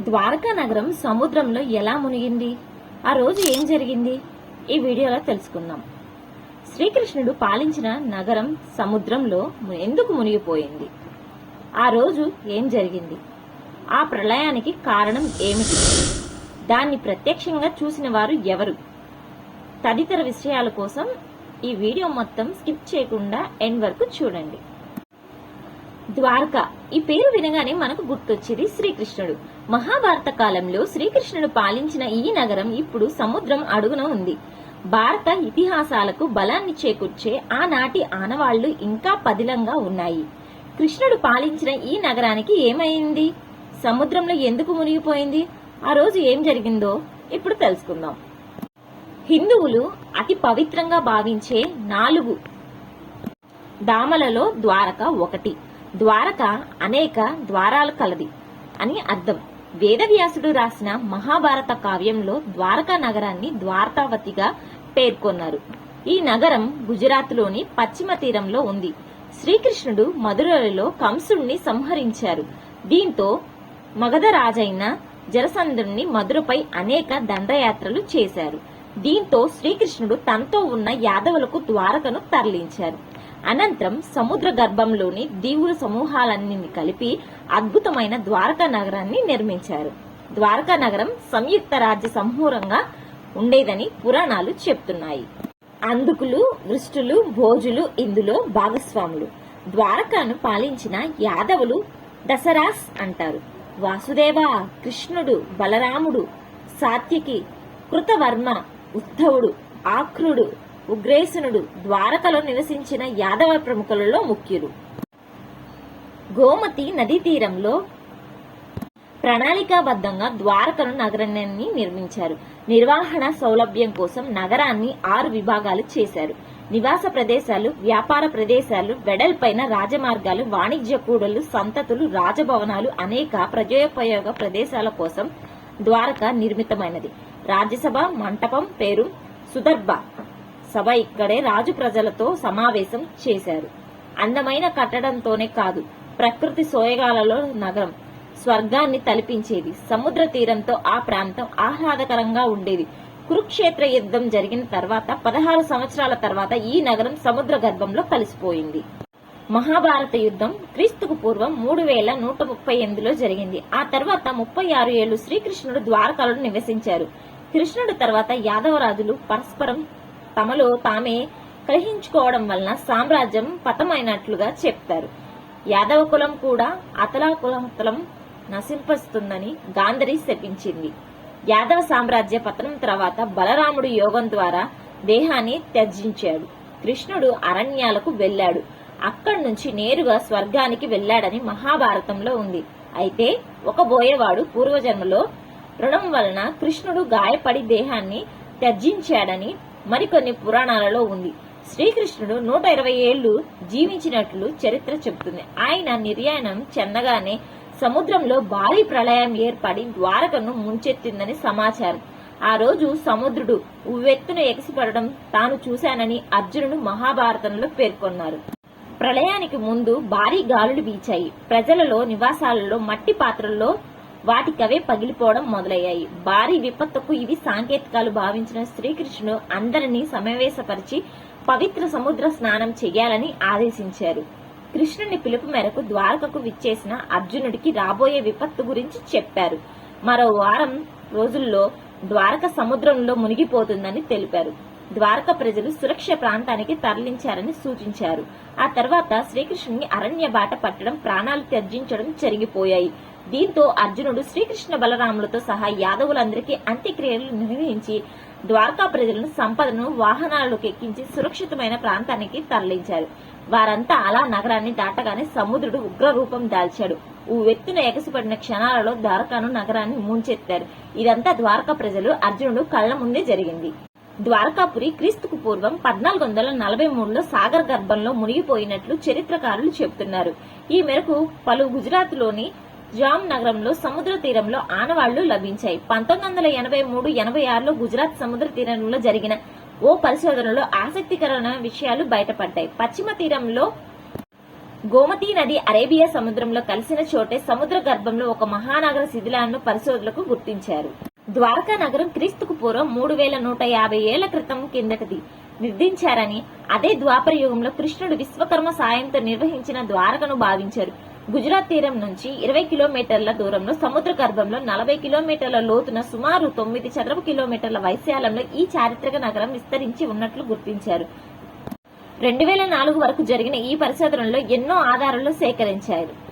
ద్వారకా నగరం సముద్రంలో ఎలా మునిగింది? ఆ రోజు ఏం జరిగింది? ఈ వీడియోలో తెలుసుకుందాం. శ్రీకృష్ణుడు పాలించిన నగరం సముద్రంలో ఎందుకు మునిగిపోయింది? ఆ రోజు ఏం జరిగింది? ఆ ప్రళయానికి కారణం ఏమిటి? దాన్ని ప్రత్యక్షంగా చూసిన వారు ఎవరు? తదితర విషయాల కోసం ఈ వీడియో మొత్తం స్కిప్ చేయకుండా ఎండ్ వరకు చూడండి. ద్వారక. ఈ పేరు వినగానే మనకు గుర్తొచ్చేది శ్రీకృష్ణుడు. మహాభారత కాలంలో శ్రీకృష్ణుడు పాలించిన ఈ నగరం ఇప్పుడు సముద్రం అడుగున ఉంది. భారత ఇతిహాసాలకు బలాన్ని చేకూర్చే ఆనాటి ఆనవాళ్ళు ఇంకా పదిలంగా ఉన్నాయి. కృష్ణుడు పాలించిన ఈ నగరానికి ఏమైంది? సముద్రంలో ఎందుకు మునిగిపోయింది? ఆ రోజు ఏం జరిగిందో ఇప్పుడు తెలుసుకుందాం. హిందువులు అతి పవిత్రంగా భావించే నాలుగు దామలలో ద్వారక ఒకటి. ద్వారక అనేక ద్వారాలు కలది అని అర్థం. వేదవ్యాసుడు రాసిన మహాభారత కావ్యంలో ద్వారకా నగరాన్ని ద్వారకావతిగా పేర్కొన్నారు. ఈ నగరం గుజరాత్లోని పశ్చిమ తీరంలో ఉంది. శ్రీకృష్ణుడు మధురలో కంసుణ్ణి సంహరించారు. దీంతో మగధ రాజైన జరసంధుణ్ణి మధురపై అనేక దండయాత్రలు చేశారు. దీంతో శ్రీకృష్ణుడు తనతో ఉన్న యాదవులకు ద్వారకను తరలించారు. అనంతరం సముద్ర గర్భంలోని దీవుల సమూహాలన్నింటినీ కలిపి అద్భుతమైన ద్వారకా నగరాన్ని నిర్మించారు. ద్వారకా నగరం సంయుక్త రాజ్య సమూహంగా ఉండేదని పురాణాలు చెప్తున్నాయి. అందుకులు వృష్టులు భోజులు ఇందులో భాగస్వాములు. ద్వారకాను పాలించిన యాదవులు దసరాస్ అంటారు. వాసుదేవ కృష్ణుడు బలరాముడు సాత్యకి కృతవర్మ ఉద్ధవుడు ఆక్రుడు ఉగ్రేసునుడు ద్వారకలో నివసించిన యాదవ ప్రముఖులలో ముఖ్యులు. గోమతి నదీ తీరంలో ప్రణాళికాబద్ధంగా ద్వారకను నగరాన్ని నిర్మించారు. నిర్వహణ సౌలభ్యం కోసం నగరాన్ని ఆరు విభాగాలు చేశారు. నివాస ప్రదేశాలు వ్యాపార ప్రదేశాలు వెడల్పైన రాజమార్గాలు వాణిజ్య కూడలు సంతతులు రాజభవనాలు అనేక ప్రజోపయోగ ప్రదేశాల కోసం ద్వారక నిర్మితమైనది. రాజ్యసభ మంటపం పేరు సుదర్భ. సభ ఇక్కడే రాజు ప్రజలతో సమావేశం చేశారు. అందమైన కట్టడంతోనే కాదు ప్రకృతి సోయగాలలో నగరం స్వర్గాన్ని తలపించేది. సముద్ర తీరంతో ఆ ప్రాంతం ఆహ్లాదకరంగా ఉండేది. కురుక్షేత్ర యుద్ధం జరిగిన తర్వాత పదహారు సంవత్సరాల తర్వాత ఈ నగరం సముద్ర గర్భంలో కలిసిపోయింది. మహాభారత యుద్ధం క్రీస్తుకు పూర్వం మూడు వేల నూట ముప్పై ఎనిమిదిలో జరిగింది. ఆ తర్వాత ముప్పై ఆరు ఏళ్ళు శ్రీకృష్ణుడు ద్వారకాలను నివసించారు. కృష్ణుడు తర్వాత యాదవరాజులు పరస్పరం తమలో తామే కలహించుకోవడం వలన సామ్రాజ్యం పతమైనట్లుగా చెప్తారు. యాదవ కులం కూడా అతలాకులతలం నశింపస్తుందని గాంధరి శపించింది. యాదవ సామ్రాజ్య పతనం తర్వాత బలరాముడు యోగం ద్వారా దేహాన్ని త్యజించాడు. కృష్ణుడు అరణ్యాలకు వెళ్ళాడు. అక్కడి నుంచి నేరుగా స్వర్గానికి వెళ్ళాడని మహాభారతంలో ఉంది. అయితే ఒక బోయవాడు పూర్వజన్మలో రుణం వలన కృష్ణుడు గాయపడి దేహాన్ని త్యజించాడని మరికొన్ని పురాణాలలో ఉంది. శ్రీకృష్ణుడు నూట ఇరవై ఏళ్ళు జీవించినట్లు చరిత్ర చెబుతుంది. ఆయన నిర్యాణం చెందగానే సముద్రంలో భారీ ప్రళయం ఏర్పడి ద్వారకను ముంచెత్తిందని సమాచారం. ఆ రోజు సముద్రుడు ఉవ్వెత్తున ఎగసిపడడం తాను చూశానని అర్జునుడు మహాభారతంలో పేర్కొన్నారు. ప్రళయానికి ముందు భారీ గాలులు వీచాయి. ప్రజలలో నివాసాలలో మట్టి పాత్రల్లో వాటికవే పగిలిపోవడం మొదలయ్యాయి. భారీ విపత్తుకు ఇవి సాంకేతికాలు భావించిన శ్రీకృష్ణుడు అందరినీ సమావేశపరిచి పవిత్ర సముద్ర స్నానం చేయాలని ఆదేశించారు. కృష్ణుని పిలుపు మేరకు ద్వారకకు విచ్చేసిన అర్జునుడికి రాబోయే విపత్తు గురించి చెప్పారు. మరో వారం రోజుల్లో ద్వారక సముద్రంలో మునిగిపోతుందని తెలిపారు. ద్వారక ప్రజలు సురక్ష ప్రాంతానికి తరలించారని సూచించారు. ఆ తర్వాత శ్రీకృష్ణుని అరణ్య బాట పట్టడం ప్రాణాలు త్యజించడం జరిగిపోయాయి. దీంతో అర్జునుడు శ్రీకృష్ణ బలరాములతో సహా యాదవులందరికీ అంత్యక్రియలు నిర్వహించి ద్వారకా ప్రజలను సంపదను వాహనాలకు ఎక్కించి సురక్షితమైన ప్రాంతానికి తరలించారు. వారంతా అలా నగరాన్ని దాటగానే సముద్రుడు ఉగ్ర రూపం దాల్చాడు ఎత్తున ఎగసిపడిన క్షణాలలో ద్వారకాను నగరాన్ని ముంచెత్తారు. ఇదంతా ద్వారకా ప్రజలు అర్జునుడు కళ్ళ ముందే జరిగింది. ద్వారకాపురి క్రీస్తుకు పూర్వం పద్నాలుగు వందల నలభై మూడులో సాగర్ గర్భంలో మునిగిపోయినట్లు చరిత్రకారులు చెబుతున్నారు. ఈ మేరకు పలు గుజరాత్లోని జామ్ నగరంలో సముద్ర తీరంలో ఆనవాళ్ళు లభించాయి. పంతొమ్మిది వందల ఎనభై మూడు ఎనభై ఆరులో గుజరాత్ సముద్ర తీరంలో జరిగిన ఓ పరిశోధనలో ఆసక్తికరమైన విషయాలు బయటపడ్డాయి. పశ్చిమ తీరంలో గోమతి నది అరేబియా సముద్రంలో కలిసిన చోటే సముద్ర గర్భంలో ఒక మహానగర శిథిలాలను పరిశోధనలకు గుర్తించారు. ద్వారకా నగరం క్రీస్తుకు పూర్వం మూడు వేల నూట యాభై ఏళ్ళ క్రితం కిందటిది. నిర్దించారని అదే ద్వాపర యుగంలో కృష్ణుడు విశ్వకర్మ సాయంతో నిర్వహించిన ద్వారకను భావించారు. గుజరాత్ తీరం నుంచి ఇరవై కిలోమీటర్ల దూరంలో సముద్ర గర్భంలో నలభై కిలోమీటర్ల లోతున సుమారు తొమ్మిది చదరపు కిలోమీటర్ల వైశాల్యంలో ఈ చారిత్రక నగరం విస్తరించి ఉన్నట్లు గుర్తించారు. రెండు వేల నాలుగు వరకు జరిగిన ఈ పరిశోధనలో ఎన్నో ఆధారాలు సేకరించారు.